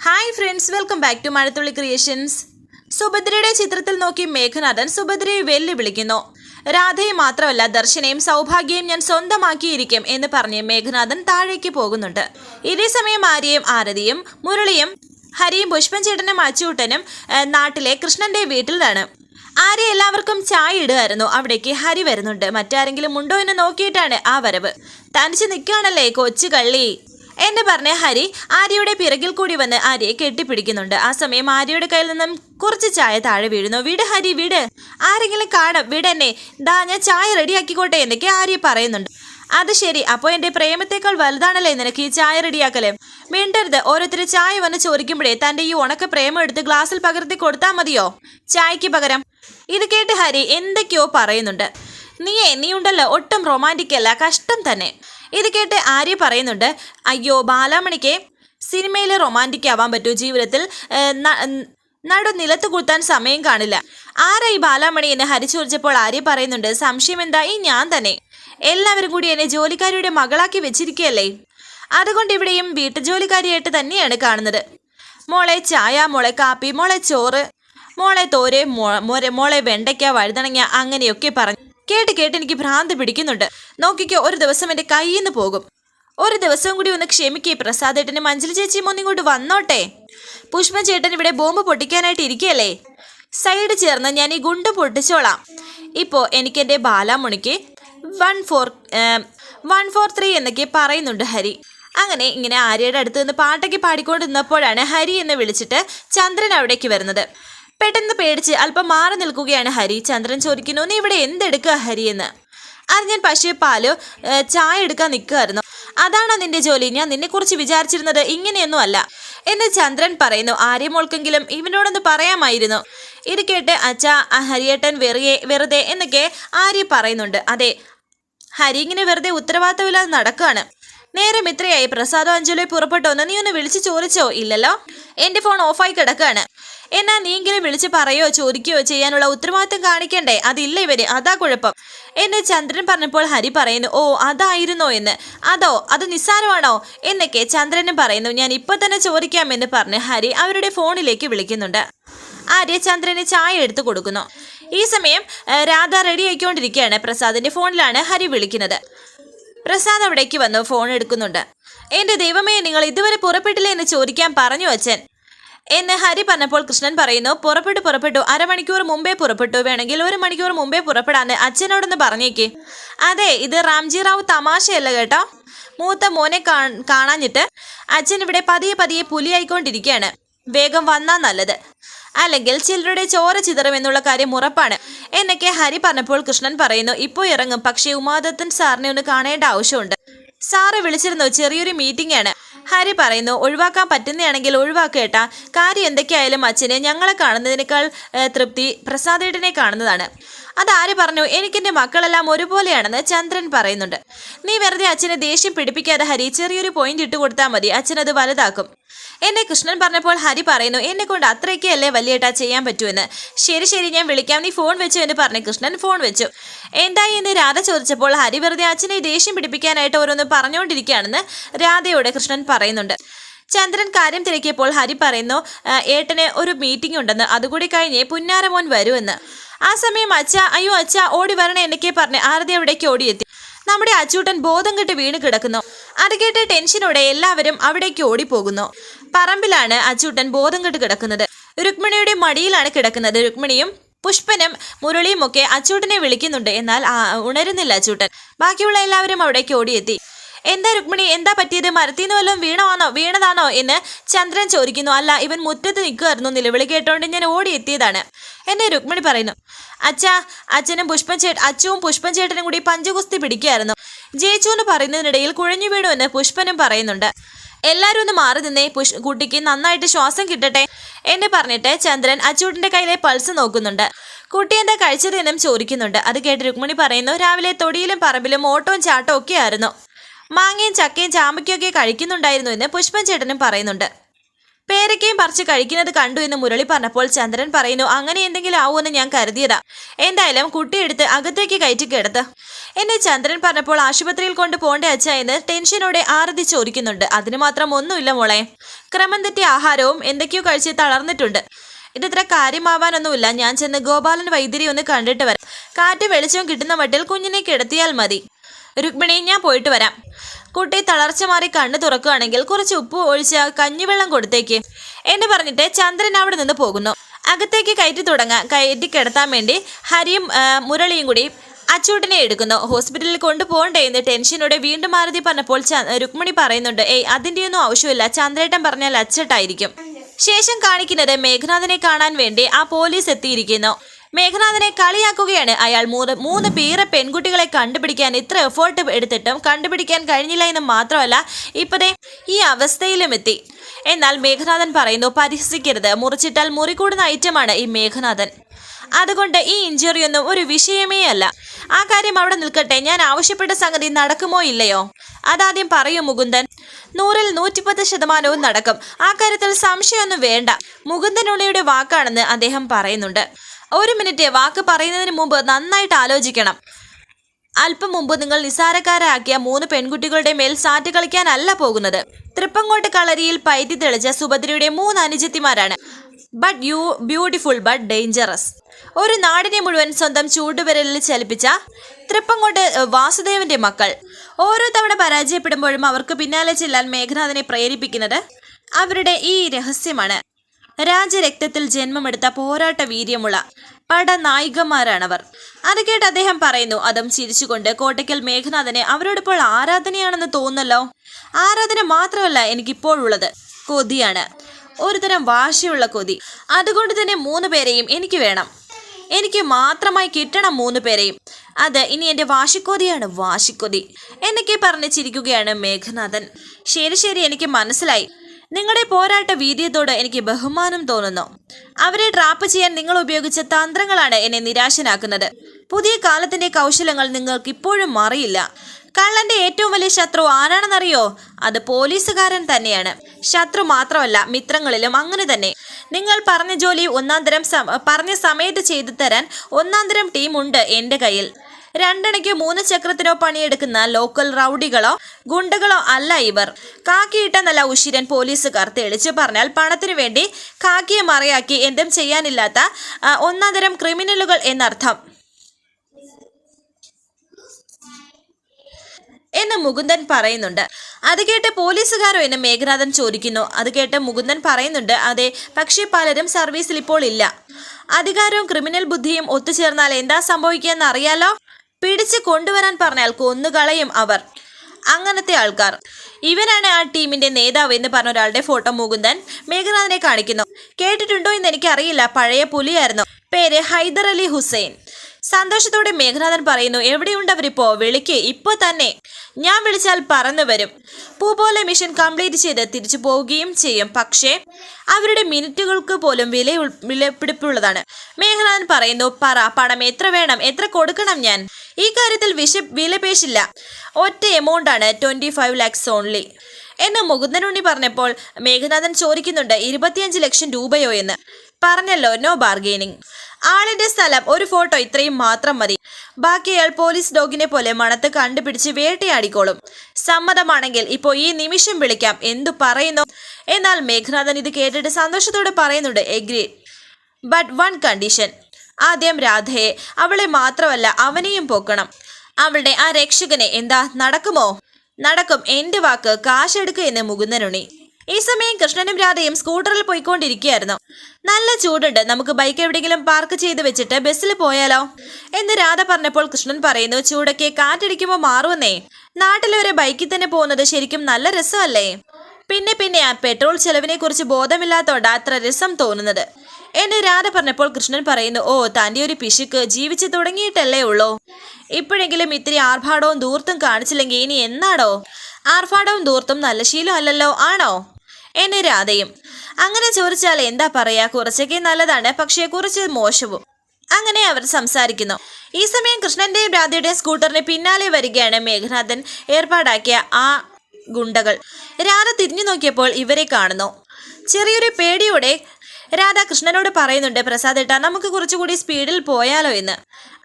Hi friends welcome back to Mazhathulli creations സുഭദ്രയുടെ ചിത്രത്തിൽ നോക്കി മേഘനാഥൻ സുഭദ്രയെ വെല്ലുവിളിക്കുന്നു. രാധയെ മാത്രമല്ല ദർശനയും സൗഭാഗ്യയും ഞാൻ സ്വന്തമാക്കിയിരിക്കും എന്ന് പറഞ്ഞ് മേഘനാഥൻ താഴേക്ക് പോകുന്നുണ്ട്. ഇതേ സമയം ആര്യയും ആരതിയും മുരളിയും ഹരിയും പുഷ്പൻചേട്ടനും അച്ചൂട്ടനും നാട്ടിലെ കൃഷ്ണന്റെ വീട്ടിലാണ്. ആര്യ എല്ലാവർക്കും ചായ ഇടുമായിരുന്നു അവിടേക്ക് ഹരി വരുന്നുണ്ട്. മറ്റാരെങ്കിലും ഉണ്ടോ എന്ന് നോക്കിയിട്ടാണ് ആ വരവ്. തനിച്ച് നിൽക്കുകയാണല്ലേ കൊച്ചു കള്ളി എന്ന് പറഞ്ഞ ഹരി ആര്യയുടെ പിറകിൽ കൂടി വന്ന് ആര്യയെ കെട്ടിപ്പിടിക്കുന്നുണ്ട്. ആ സമയം ആര്യയുടെ കയ്യിൽ നിന്നും കുറച്ച് ചായ താഴെ വീഴുന്നു. വിട് ഹരി വിട്. ആരെങ്കിലും കാണും. വിടെന്നെ. ദാ ഞാൻ ചായ റെഡിയാക്കിക്കോട്ടെ എന്നൊക്കെ ആര്യ പറയുന്നുണ്ട്. അത് ശരി. അപ്പോൾ എന്റെ പ്രേമത്തേക്കാൾ വലുതാണല്ലേ നിനക്ക് ഈ ചായ റെഡിയാക്കലേ? മിണ്ടരുത്. ഓരോരുത്തർ ചായ വന്ന് ചോദിക്കുമ്പോഴേ തന്റെ ഈ ഉണക്ക പ്രേമം എടുത്ത് ഗ്ലാസ്സിൽ പകർത്തി കൊടുത്താൽ മതിയോ? ചായക്ക് പകരം. ഇത് കേട്ട് ഹരി എന്തൊക്കെയോ പറയുന്നുണ്ട്. നീയേ നീ ഉണ്ടല്ലോ ഒട്ടും റൊമാന്റിക് അല്ല കഷ്ടം തന്നെ. ഇത് കേട്ട് ആര്യ പറയുന്നുണ്ട് അയ്യോ ബാലാമണിക്ക് സിനിമയിൽ റൊമാന്റിക് ആവാൻ പറ്റൂ ജീവിതത്തിൽ നടു നിലത്ത് കുത്താൻ സമയം കാണില്ല. ആരാ ഈ ബാലാമണി എന്ന് ഹരി ചോദിച്ചപ്പോൾ ആര്യ പറയുന്നുണ്ട് സംശയം എന്താ? ഈ ഞാൻ തന്നെ. എല്ലാവരും കൂടി എന്നെ ജോലിക്കാരിയുടെ മകളാക്കി വെച്ചിരിക്കുകയല്ലേ? അതുകൊണ്ട് ഇവിടെയും ജോലിക്കാരിയായിട്ട് തന്നെയാണ് കാണുന്നത്. മോളെ ചായ മോളെ കാപ്പി മോളെ ചോറ് മോളെ തോരെ മോരെ മോളെ വെണ്ടയ്ക്ക വഴുതണങ്ങ അങ്ങനെയൊക്കെ പറഞ്ഞു. കേട്ട് കേട്ട് എനിക്ക് ഭ്രാന്ത് പിടിക്കുന്നുണ്ട്. നോക്കിക്കോ ഒരു ദിവസം എന്റെ കയ്യിൽ നിന്ന് പോകും. ഒരു ദിവസം കൂടി ഒന്ന് ക്ഷമിക്കേ പ്രസാദേട്ടനും മഞ്ജലി ചേച്ചിയും ഒന്നിങ്ങോട്ട് വന്നോട്ടെ. പുഷ്പ ചേട്ടൻ ഇവിടെ ബോംബ് പൊട്ടിക്കാനായിട്ട് ഇരിക്കുകയല്ലേ? സൈഡ് ചേർന്ന് ഞാൻ ഈ ഗുണ്ട് പൊട്ടിച്ചോളാം. ഇപ്പോൾ എനിക്ക് എന്റെ ബാലാമുണിക്ക് one four one four three എന്നൊക്കെ പറയുന്നുണ്ട് ഹരി. അങ്ങനെ ഇങ്ങനെ ആര്യയുടെ അടുത്ത് നിന്ന് പാട്ടൊക്കെ പാടിക്കൊണ്ട് നിന്നപ്പോഴാണ് ഹരി എന്ന് വിളിച്ചിട്ട് ചന്ദ്രൻ അവിടേക്ക് വരുന്നത്. പെട്ടെന്ന് പേടിച്ച് അല്പം മാറി നിൽക്കുകയാണ് ഹരി. ചന്ദ്രൻ ചോദിക്കുന്നു നീ ഇവിടെ എന്തെടുക്കുക ഹരി എന്ന്? അത് ഞാൻ പശു പാൽ ചായ എടുക്കാൻ നിൽക്കുമായിരുന്നു അതാണ് നിന്റെ ജോലി? ഞാൻ നിന്നെക്കുറിച്ച് വിചാരിച്ചിരുന്നത് ഇങ്ങനെയൊന്നും അല്ല. എന്ന് ചന്ദ്രൻ പറയുന്നു. ആര്യമോൾക്കെങ്കിലും ഇവനോടൊന്ന് പറയാമായിരുന്നു. ഇത് കേട്ട് അച്ഛാ ഹരിയേട്ടൻ വെറിയെ വെറുതെ എന്നൊക്കെ ആര്യ പറയുന്നുണ്ട്. അതെ ഹരി ഇങ്ങനെ വെറുതെ ഉത്തരവാദിത്തമില്ലാതെ നടക്കുകയാണ്. നേരം ഇത്രയായി പ്രസാദോ അഞ്ജലി പുറപ്പെട്ടോന്ന് നീ ഒന്ന് വിളിച്ച് ചോദിച്ചോ? ഇല്ലല്ലോ. എന്റെ ഫോൺ ഓഫായി കിടക്കാണ്. എന്നാ നീ ഇങ്ങനെ വിളിച്ച് പറയോ ചോദിക്കുകയോ ചെയ്യാനുള്ള ഉത്തരവാദിത്തം കാണിക്കണ്ടേ? അതില്ല ഇവർ. അതാ കുഴപ്പം. എന്ന് ചന്ദ്രൻ പറഞ്ഞപ്പോൾ ഹരി പറയുന്നു ഓ അതായിരുന്നോ എന്ന്. അതോ അത് നിസ്സാരമാണോ? എന്നൊക്കെ ചന്ദ്രനും പറയുന്നു ഞാൻ ഇപ്പൊ തന്നെ ചോദിക്കാമെന്ന് പറഞ്ഞ് ഹരി അവരുടെ ഫോണിലേക്ക് വിളിക്കുന്നുണ്ട്. ആര്യ ചന്ദ്രന് ചായ എടുത്തു കൊടുക്കുന്നു. ഈ സമയം രാധ റെഡി ആയിക്കൊണ്ടിരിക്കുകയാണ്. പ്രസാദിന്റെ ഫോണിലാണ് ഹരി വിളിക്കുന്നത്. പ്രസാദ് അവിടേക്ക് വന്നു ഫോൺ എടുക്കുന്നുണ്ട്. എന്റെ ദൈവമേ നിങ്ങൾ ഇതുവരെ പുറപ്പെട്ടില്ല എന്ന് ചോദിക്കാൻ പറഞ്ഞു അച്ഛൻ. എന്ന് ഹരി പറഞ്ഞപ്പോൾ കൃഷ്ണൻ പറയുന്നു പുറപ്പെട്ടു പുറപ്പെട്ടു. അരമണിക്കൂർ മുമ്പേ പുറപ്പെട്ടു. വേണമെങ്കിൽ ഒരു മണിക്കൂർ മുമ്പേ പുറപ്പെടാന്ന് അച്ഛനോടൊന്ന് പറഞ്ഞേക്ക്. അതെ ഇത് റാംജി റാവു തമാശയല്ല കേട്ടോ. മൂത്ത മോനെ കാണാഞ്ഞിട്ട് അച്ഛൻ ഇവിടെ പതിയെ പതിയെ പുലിയായിക്കൊണ്ടിരിക്കുകയാണ്. വേഗം വന്നാ നല്ലത്. അല്ലെങ്കിൽ ചിലരുടെ ചോര ചിതറും എന്നുള്ള കാര്യം ഉറപ്പാണ്. എന്നൊക്കെ ഹരി പറഞ്ഞപ്പോൾ കൃഷ്ണൻ പറയുന്നു ഇപ്പോൾ ഇറങ്ങും. പക്ഷേ ഉമാദത്തൻ സാറിനെ ഒന്ന് കാണേണ്ട ആവശ്യമുണ്ട്. സാറ് വിളിച്ചിരുന്നു ചെറിയൊരു മീറ്റിംഗ് ആണ്. ഹരി പറയുന്നു ഒഴിവാക്കാൻ പറ്റുന്നതാണെങ്കിൽ ഒഴിവാക്കേട്ടാ കാര്യം എന്തൊക്കെയായാലും അച്ഛനെ ഞങ്ങളെ കാണുന്നതിനേക്കാൾ തൃപ്തി പ്രസാദേട്ടനെ കാണുന്നതാണ്. അതാര് പറഞ്ഞു? എനിക്കെന്റെ മക്കളെല്ലാം ഒരുപോലെയാണെന്ന് ചന്ദ്രൻ പറയുന്നുണ്ട്. നീ വെറുതെ അച്ഛനെ ദേഷ്യം പിടിപ്പിക്കാതെ ഹരി ചെറിയൊരു പോയിന്റ് ഇട്ട് കൊടുത്താൽ മതി. അച്ഛനത് വലുതാക്കും. എന്നെ കൃഷ്ണൻ പറഞ്ഞപ്പോൾ ഹരി പറയുന്നു എന്നെ കൊണ്ട് അത്രയ്ക്കല്ലേ വലിയേട്ടാ ചെയ്യാൻ പറ്റുമെന്ന് ശരി ശരി ഞാൻ വിളിക്കാം. നീ ഫോൺ വെച്ചു എന്ന് പറഞ്ഞു കൃഷ്ണൻ ഫോൺ വെച്ചു. എന്തായി എന്ന് രാധ ചോദിച്ചപ്പോൾ ഹരി വെറുതെ അച്ഛനെ ദേഷ്യം പിടിപ്പിക്കാനായിട്ട് ഓരോന്ന് പറഞ്ഞുകൊണ്ടിരിക്കുകയാണെന്ന് രാധയോട് കൃഷ്ണൻ പറയുന്നുണ്ട്. ചന്ദ്രൻ കാര്യം തിരക്കിയപ്പോൾ ഹരി പറയുന്നു "ആ, ഏട്ടന് ഒരു മീറ്റിംഗ് ഉണ്ടെന്ന്. അതുകൂടി കഴിഞ്ഞേ പുന്നാരമോൻ വരുമെന്ന്. ആ സമയം അച്ഛ അയ്യോ അച്ഛ ഓടി വരണേ എന്നൊക്കെ പറഞ്ഞ് ആരതി അവിടേക്ക് ഓടിയെത്തി. നമ്മുടെ അച്ചൂട്ടൻ ബോധം കെട്ട് വീണ് കിടക്കുന്നു. അത് കേട്ട് ടെൻഷനോടെ എല്ലാവരും അവിടേക്ക് ഓടിപ്പോകുന്നു. പറമ്പിലാണ് അച്ചൂട്ടൻ ബോധം കെട്ട് കിടക്കുന്നത്. രുക്മിണിയുടെ മടിയിലാണ് കിടക്കുന്നത്. രുക്മിണിയും പുഷ്പനും മുരളിയും ഒക്കെ അച്ചൂട്ടനെ വിളിക്കുന്നുണ്ട്. എന്നാൽ ഉണരുന്നില്ല അച്ചൂട്ടൻ. ബാക്കിയുള്ള എല്ലാവരും അവിടേക്ക് ഓടിയെത്തി. എന്താ രുക്മിണി എന്താ പറ്റിയത്? മരത്തിന്ന് വല്ലതും വീണമാണോ വീണതാണോ? എന്ന് ചന്ദ്രൻ ചോദിക്കുന്നു. അല്ല ഇവൻ മുറ്റത്ത് നിൽക്കുമായിരുന്നു നിലവിളി കേട്ടോണ്ട് ഞാൻ ഓടിയെത്തിയതാണ്. എന്നെ രുക്മിണി പറയുന്നു. അച്ഛാ അച്ഛനും പുഷ്പൻ ചേട്ട അച്ഛവും പുഷ്പൻ ചേട്ടനും കൂടി പഞ്ചകുസ്തി പിടിക്കുകയായിരുന്നു ജയിച്ചു എന്ന് പറയുന്നതിനിടയിൽ കുഴഞ്ഞു വീണു എന്ന് പുഷ്പനും പറയുന്നുണ്ട്. എല്ലാവരും ഒന്ന് മാറി നിന്നേ. പുഷ് കുട്ടിക്ക് നന്നായിട്ട് ശ്വാസം കിട്ടട്ടെ എന്ന് പറഞ്ഞിട്ട് ചന്ദ്രൻ അച്ചൂട്ടിന്റെ കയ്യിലെ പൾസ് നോക്കുന്നുണ്ട്. കുട്ടി എന്താ കഴിച്ചത് എന്നും ചോദിക്കുന്നുണ്ട്. അത് കേട്ട് രുക്മിണി പറയുന്നു രാവിലെ തൊടിയിലും പറമ്പിലും ഓട്ടവും ചാട്ടവും ഒക്കെ ആയിരുന്നു മാങ്ങയും ചക്കയും ചാമ്പയ്ക്കൊക്കെ കഴിക്കുന്നുണ്ടായിരുന്നു എന്ന് പുഷ്പൻ ചേട്ടനും പറയുന്നുണ്ട്. പേരക്കയും പറിച്ച് കഴിക്കുന്നത് കണ്ടു എന്ന് മുരളി പറഞ്ഞപ്പോൾ ചന്ദ്രൻ പറയുന്നു അങ്ങനെ എന്തെങ്കിലും എന്ന് ഞാൻ കരുതിയതാ. എന്തായാലും കുട്ടിയെടുത്ത് അകത്തേക്ക് കയറ്റി കിടത്ത്. എന്നെ ചന്ദ്രൻ പറഞ്ഞപ്പോൾ ആശുപത്രിയിൽ കൊണ്ട് പോണ്ടേ അച്ഛ എന്ന് ടെൻഷനോടെ ആരതി ചോദിക്കുന്നുണ്ട്. അതിന് മാത്രം ഒന്നുമില്ല മോളെ. ക്രമം തെറ്റിയ ആഹാരവും എന്തൊക്കെയോ കഴിച്ച് തളർന്നിട്ടുണ്ട്. ഇതത്ര കാര്യമാവാനൊന്നുമില്ല. ഞാൻ ചെന്ന് ഗോപാലൻ വൈദ്യുതി ഒന്ന് കണ്ടിട്ട് വരാം. കാറ്റ് വെളിച്ചവും കിട്ടുന്ന മട്ടിൽ കുഞ്ഞിനെ കിടത്തിയാൽ മതി. രുക്മിണി ഞാൻ പോയിട്ട് വരാം. കുട്ടി തളർച്ച മാറി കണ്ണു തുറക്കുകയാണെങ്കിൽ കുറച്ച് ഉപ്പ് ഒഴിച്ച് കഞ്ഞിവെള്ളം കൊടുത്തേക്ക്. എന്ന് പറഞ്ഞിട്ട് ചന്ദ്രൻ അവിടെ നിന്ന് പോകുന്നു. അകത്തേക്ക് കയറ്റി തുടങ്ങാൻ കയറ്റി കിടത്താൻ വേണ്ടി ഹരിയും മുരളിയും കൂടി അച്ചൂട്ടിനെ എടുക്കുന്നു. ഹോസ്പിറ്റലിൽ കൊണ്ടുപോകണ്ടേ എന്ന് ടെൻഷനോടെ വീണ്ടും മാരുതി പറഞ്ഞപ്പോൾ രുക്മിണി പറയുന്നുണ്ട് ഏയ് അതിന്റെയൊന്നും ആവശ്യമില്ല. ചന്ദ്രേട്ടൻ പറഞ്ഞാൽ അച്ചട്ടായിരിക്കും. ശേഷം കാണിക്കുന്നത് മേഘനാഥനെ കാണാൻ വേണ്ടി ആ പോലീസ് എത്തിയിരിക്കുന്നു. മേഘനാഥനെ കളിയാക്കുകയാണ് അയാൾ. മൂന്ന് മൂന്ന് പേരെ പെൺകുട്ടികളെ കണ്ടുപിടിക്കാൻ ഇത്ര എഫേർട്ട് എടുത്തിട്ടും കണ്ടുപിടിക്കാൻ കഴിഞ്ഞില്ല എന്ന് മാത്രമല്ല ഇപ്പതേ ഈ അവസ്ഥയിലും എത്തി. എന്നാൽ മേഘനാഥൻ പറയുന്നു പരിഹസിക്കരുത്. മുറിച്ചിട്ടാൽ മുറികൂടുന്ന ഐറ്റമാണ് ഈ മേഘനാഥൻ. അതുകൊണ്ട് ഈ ഇഞ്ചുറി ഒന്നും ഒരു വിഷയമേ അല്ല. ആ കാര്യം അവിടെ നിൽക്കട്ടെ. ഞാൻ ആവശ്യപ്പെട്ട സംഗതി നടക്കുമോ ഇല്ലയോ? അതാദ്യം പറയൂ മുകുന്ദൻ. നൂറിൽ നൂറ്റിപ്പത്ത് ശതമാനവും നടക്കും. ആ കാര്യത്തിൽ സംശയമൊന്നും വേണ്ട. മുകുന്ദനുള്ളിയുടെ വാക്കാണെന്ന് അദ്ദേഹം പറയുന്നുണ്ട്. ഒരു മിനിറ്റ് വാക്ക് പറയുന്നതിന് മുമ്പ് നന്നായിട്ട് ആലോചിക്കണം. അല്പം മുമ്പ് നിങ്ങൾ നിസാരക്കാരാക്കിയ മൂന്ന് പെൺകുട്ടികളുടെ മേൽ സാറ്റ് കളിക്കാനല്ല പോകുന്നത്. തൃപ്പങ്കോട്ട് കളരിയിൽ പൈറ്റി തെളിച്ച സുഭദ്രയുടെ മൂന്ന് അനുജത്തിമാരാണ്. But you beautiful but dangerous ഒരു നാടിനെ മുഴുവൻ സ്വന്തം ചൂടുവിരലിൽ ചലിപ്പിച്ച തൃപ്പങ്കോട്ട് വാസുദേവന്റെ മക്കൾ. ഓരോ തവണ പരാജയപ്പെടുമ്പോഴും അവർക്ക് പിന്നാലെ ചെല്ലാൻ മേഘനാഥനെ പ്രേരിപ്പിക്കുന്നത് അവരുടെ ഈ രഹസ്യമാണ്. രാജരക്തത്തിൽ ജന്മമെടുത്ത പോരാട്ട വീര്യമുള്ള പടനായികമാരാണവർ. അത് കേട്ട് അദ്ദേഹം പറയുന്നു അതും ചിരിച്ചുകൊണ്ട് കോട്ടയ്ക്കൽ മേഘനാഥനെ അവരോടിപ്പോൾ ആരാധനയാണെന്ന് തോന്നല്ലോ ആരാധന മാത്രമല്ല എനിക്കിപ്പോഴുള്ളത്. കൊതിയാണ്. ഒരുതരം വാശിയുള്ള കൊതി. അതുകൊണ്ട് തന്നെ മൂന്ന് പേരെയും എനിക്ക് വേണം. എനിക്ക് മാത്രമായി കിട്ടണം മൂന്ന് പേരെയും. അത് ഇനി എന്റെ വാശിക്കൊതിയാണ് വാശിക്കൊതി. എന്നൊക്കെ പറഞ്ഞ് ചിരിക്കുകയാണ് മേഘനാഥൻ. ശരി ശരി എനിക്ക് മനസ്സിലായി. നിങ്ങളുടെ പോരാട്ട വീര്യത്തോട് എനിക്ക് ബഹുമാനം തോന്നുന്നു. അവരെ ട്രാപ്പ് ചെയ്യാൻ നിങ്ങൾ ഉപയോഗിച്ച തന്ത്രങ്ങളാണ് എന്നെ നിരാശനാക്കുന്നത്. പുതിയ കാലത്തിന്റെ കൗശലങ്ങൾ നിങ്ങൾക്ക് ഇപ്പോഴും അറിയില്ല കള്ളന്റെ ഏറ്റവും വലിയ ശത്രു ആരാണെന്നറിയോ? അത് പോലീസുകാരൻ തന്നെയാണ്. ശത്രു മാത്രമല്ല മിത്രങ്ങളിലും അങ്ങനെ തന്നെ. നിങ്ങൾ പറഞ്ഞ ജോലി ഒന്നാം തരം പറഞ്ഞ സമയത്ത് ചെയ്തു തരാൻ ഒന്നാം തരം ടീമുണ്ട് എന്റെ കയ്യിൽ. രണ്ടണയ്ക്ക് മൂന്ന് ചക്രത്തിനോ പണിയെടുക്കുന്ന ലോക്കൽ റൌഡികളോ ഗുണ്ടകളോ അല്ല ഇവർ. കാക്കിയിട്ട നല്ല ഉശിരൻ പോലീസുകാർ തെളിച്ചു പറഞ്ഞാൽ പണത്തിനു വേണ്ടി കാക്കിയെ മറയാക്കി എന്തും ചെയ്യാനില്ലാത്ത ഒന്നാം ക്രിമിനലുകൾ എന്നർത്ഥം. എന്ന് മുകുന്ദൻ പറയുന്നുണ്ട്. അത് കേട്ട് പോലീസുകാരോ എന്ന് മേഘനാഥൻ ചോദിക്കുന്നു. അത് കേട്ട് മുകുന്ദൻ പറയുന്നുണ്ട് അതെ പക്ഷേ പലരും സർവീസിൽ ഇപ്പോൾ ഇല്ല. അധികാരവും ക്രിമിനൽ ബുദ്ധിയും ഒത്തുചേർന്നാൽ എന്താ സംഭവിക്കുക അറിയാലോ? പിടിച്ച് കൊണ്ടുവരാൻ പറഞ്ഞാൽ കൊന്നുകളയും അവർ. അങ്ങനത്തെ ആൾക്കാർ. ഇവനാണ് ആ ടീമിന്റെ നേതാവ് എന്ന് പറഞ്ഞ ഒരാളുടെ ഫോട്ടോ മുകുന്ദൻ മേഘനാഥനെ കാണിക്കുന്നു. കേട്ടിട്ടുണ്ടോ എന്ന് എനിക്കറിയില്ല. പഴയ പുലിയായിരുന്നു. പേര് ഹൈദർ അലി ഹുസൈൻ. സന്തോഷത്തോടെ മേഘനാഥൻ പറയുന്നു എവിടെയുണ്ട് അവരിപ്പോ വിളിക്ക്. ഇപ്പോ തന്നെ. ഞാൻ വിളിച്ചാൽ പറന്നു വരും. പൂപോലെ മിഷൻ കംപ്ലീറ്റ് ചെയ്ത് തിരിച്ചു പോവുകയും ചെയ്യും. പക്ഷേ അവരുടെ മിനിറ്റുകൾക്ക് പോലും വില വിലപിടിപ്പുള്ളതാണ്. മേഘനാഥൻ പറയുന്നു പറ പണം എത്ര വേണം? എത്ര കൊടുക്കണം ഞാൻ? ഈ കാര്യത്തിൽ വിശ വിലപേശില്ല. ഒറ്റ എമൗണ്ട് ആണ് ട്വന്റി ഫൈവ് ലാക്സ് ഓൺലി എന്ന് മുകുന്ദനുണ്ണി പറഞ്ഞപ്പോൾ മേഘനാഥൻ ചോദിക്കുന്നുണ്ട് ഇരുപത്തിയഞ്ച് ലക്ഷം രൂപയോ എന്ന്? പറഞ്ഞല്ലോ നോ ബാർഗെയിനിങ് ആളിന്റെ സ്ഥലം ഒരു ഫോട്ടോ ഇത്രയും മാത്രം മതി. ബാക്കി അയാൾ പോലീസ് ഡോഗിനെ പോലെ മണത്ത് കണ്ടുപിടിച്ച് വേട്ടയാടിക്കോളും. സമ്മതമാണെങ്കിൽ ഇപ്പോൾ ഈ നിമിഷം വിളിക്കാം എന്തു പറയുന്നു? എന്നാൽ മേഘനാഥൻ ഇത് കേട്ടിട്ട് സന്തോഷത്തോടെ പറയുന്നുണ്ട് എഗ്രി ബട്ട് വൺ കണ്ടീഷൻ ആദ്യം രാധയെ അവളെ മാത്രമല്ല അവനെയും പോക്കണം. അവളുടെ ആ രക്ഷകനെ എന്താ നടക്കുമോ? നടക്കും എന്റെ വാക്ക് കാശെടുക്കുക എന്ന് മുകുന്ദനുണി ഈ സമയം കൃഷ്ണനും രാധയും സ്കൂട്ടറിൽ പോയിക്കൊണ്ടിരിക്കുകയായിരുന്നു. നല്ല ചൂടുണ്ട്. നമുക്ക് ബൈക്ക് എവിടെയെങ്കിലും പാർക്ക് ചെയ്ത് വെച്ചിട്ട് ബസ്സിൽ പോയാലോ? എന്ന് രാധ പറഞ്ഞപ്പോൾ കൃഷ്ണൻ പറയുന്നു ചൂടൊക്കെ കാറ്റടിക്കുമ്പോൾ മാറുമെന്നേ. നാട്ടിലൊരു ബൈക്കിൽ തന്നെ പോകുന്നത് ശരിക്കും നല്ല രസമല്ലേ? പിന്നെ പിന്നെ ആ പെട്രോൾ ചെലവിനെ കുറിച്ച് ബോധമില്ലാത്തോണ്ട് അത്ര രസം തോന്നുന്നത്. എന്ന് രാധ പറഞ്ഞപ്പോൾ കൃഷ്ണൻ പറയുന്നു ഓ തന്റെ ഒരു പിശുക്ക് ജീവിച്ചു തുടങ്ങിയിട്ടല്ലേ ഉള്ളൂ. ഇപ്പോഴെങ്കിലും ഇത്തിരി ആർഭാടവും ദൂർത്തും കാണിച്ചില്ലെങ്കിൽ ഇനി എന്നാടോ? ആർഭാടവും ദൂർത്തും നല്ല ശീലം അല്ലല്ലോ ആണോ? എന്ന് രാധയും അങ്ങനെ ചോദിച്ചാൽ എന്താ പറയാ? കുറച്ചൊക്കെ നല്ലതാണ് പക്ഷേ കുറച്ച് മോശവും. അങ്ങനെ അവർ സംസാരിക്കുന്നു. ഈ സമയം കൃഷ്ണന്റെയും രാധയുടെയും സ്കൂട്ടറിന് പിന്നാലെ വരികയാണ് മേഘനാഥൻ ഏർപ്പാടാക്കിയ ആ ഗുണ്ടകൾ. രാധ തിരിഞ്ഞു നോക്കിയപ്പോൾ ഇവരെ കാണുന്നു. ചെറിയൊരു പേടിയോടെ രാധ കൃഷ്ണനോട് പറയുന്നുണ്ട് പ്രസാദ് ഏട്ടാ നമുക്ക് കുറച്ചുകൂടി സ്പീഡിൽ പോയാലോ എന്ന്.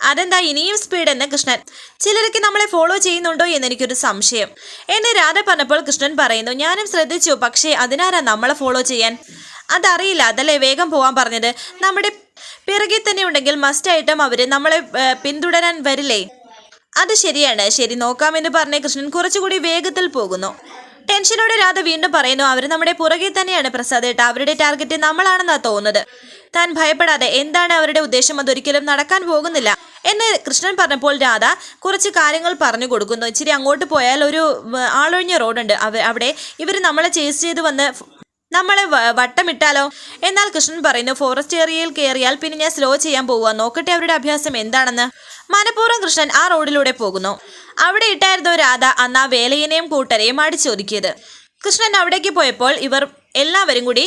അതെന്താ ഇനിയും സ്പീഡ് എന്ന് കൃഷ്ണൻ? ചിലരൊക്കെ നമ്മളെ ഫോളോ ചെയ്യുന്നുണ്ടോ എന്ന് എനിക്കൊരു സംശയം. എന്നെ രാധ പറഞ്ഞപ്പോൾ കൃഷ്ണൻ പറയുന്നു ഞാനും ശ്രദ്ധിച്ചു പക്ഷേ അതിനാരാ നമ്മളെ ഫോളോ ചെയ്യാൻ? അതറിയില്ല അതല്ലേ വേഗം പോകാൻ പറഞ്ഞത്. നമ്മുടെ പിറകിൽ തന്നെ ഉണ്ടെങ്കിൽ മസ്റ്റായിട്ടും അവർ നമ്മളെ പിന്തുടരാൻ വരില്ലേ? അത് ശരിയാണ് ശരി നോക്കാമെന്ന് പറഞ്ഞ് കൃഷ്ണൻ കുറച്ചുകൂടി വേഗത്തിൽ പോകുന്നു. ടെൻഷനോടെ രാധ വീണ്ടും പറയുന്നു അവർ നമ്മുടെ പുറകെ തന്നെയാണ് പ്രസാദ് ഏട്ട. അവരുടെ ടാർഗറ്റ് നമ്മളാണെന്നാ തോന്നുന്നത്. താൻ ഭയപ്പെടാതെ എന്താണ് അവരുടെ ഉദ്ദേശം? അതൊരിക്കലും നടക്കാൻ പോകുന്നില്ല. എന്ന് കൃഷ്ണൻ പറഞ്ഞപ്പോൾ രാധ കുറച്ച് കാര്യങ്ങൾ പറഞ്ഞു കൊടുക്കുന്നു. ഇച്ചിരി അങ്ങോട്ട് പോയാൽ ഒരു ആളൊഴിഞ്ഞ റോഡുണ്ട്. അവ അവിടെ ഇവർ നമ്മളെ ചേസ് ചെയ്ത് വന്ന് നമ്മളെ വട്ടമിട്ടാലോ? എന്നാൽ കൃഷ്ണൻ പറയുന്നു ഫോറസ്റ്റ് ഏരിയയിൽ കയറിയാൽ പിന്നെ ഞാൻ സ്ലോ ചെയ്യാൻ പോവുക നോക്കട്ടെ അവരുടെ അഭ്യാസം എന്താണെന്ന്. മനഃപൂർവം കൃഷ്ണൻ ആ റോഡിലൂടെ പോകുന്നു. അവിടെ ഇട്ടായിരുന്നു രാധ അന്ന് ആ വേലയനെയും കൂട്ടരെയും അടിച്ചൊതുക്കിയത്. കൃഷ്ണൻ അവിടേക്ക് പോയപ്പോൾ ഇവർ എല്ലാവരും കൂടി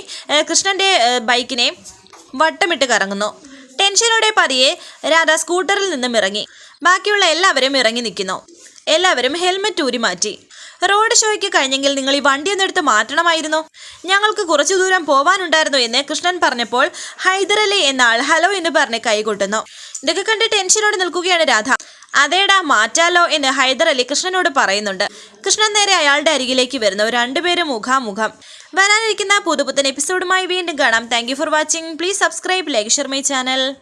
കൃഷ്ണന്റെ ബൈക്കിനെ വട്ടമിട്ട് കറങ്ങുന്നു. ടെൻഷനോടെ പതിയെ രാധ സ്കൂട്ടറിൽ നിന്നും ഇറങ്ങി. ബാക്കിയുള്ള എല്ലാവരും ഇറങ്ങി നിൽക്കുന്നു. എല്ലാവരും ഹെൽമെറ്റ് ഊരി മാറ്റി റോഡ് ഷോയ്ക്ക് കഴിഞ്ഞെങ്കിൽ നിങ്ങൾ ഈ വണ്ടി ഒന്നെടുത്ത് മാറ്റണമായിരുന്നു. ഞങ്ങൾക്ക് കുറച്ചു ദൂരം പോവാനുണ്ടായിരുന്നു എന്ന് കൃഷ്ണൻ പറഞ്ഞപ്പോൾ ഹൈദരലി എന്ന ആൾ ഹലോ എന്ന് പറഞ്ഞ് കൈകൊട്ടുന്നു ഇതൊക്കെ കണ്ട് ടെൻഷനോടെ നിൽക്കുകയാണ് രാധ. അതേടാ മാറ്റാലോ എന്ന് ഹൈദർ അലി കൃഷ്ണനോട് പറയുന്നുണ്ട്. കൃഷ്ണൻ നേരെ അയാളുടെ അരികിലേക്ക് വരുന്നു. രണ്ടുപേരും മുഖാമുഖം. വരാനിരിക്കുന്ന പുതുപുത്തൻ എപ്പിസോഡുമായി വീണ്ടും കാണാം. Thank for watching please subscribe like share my channel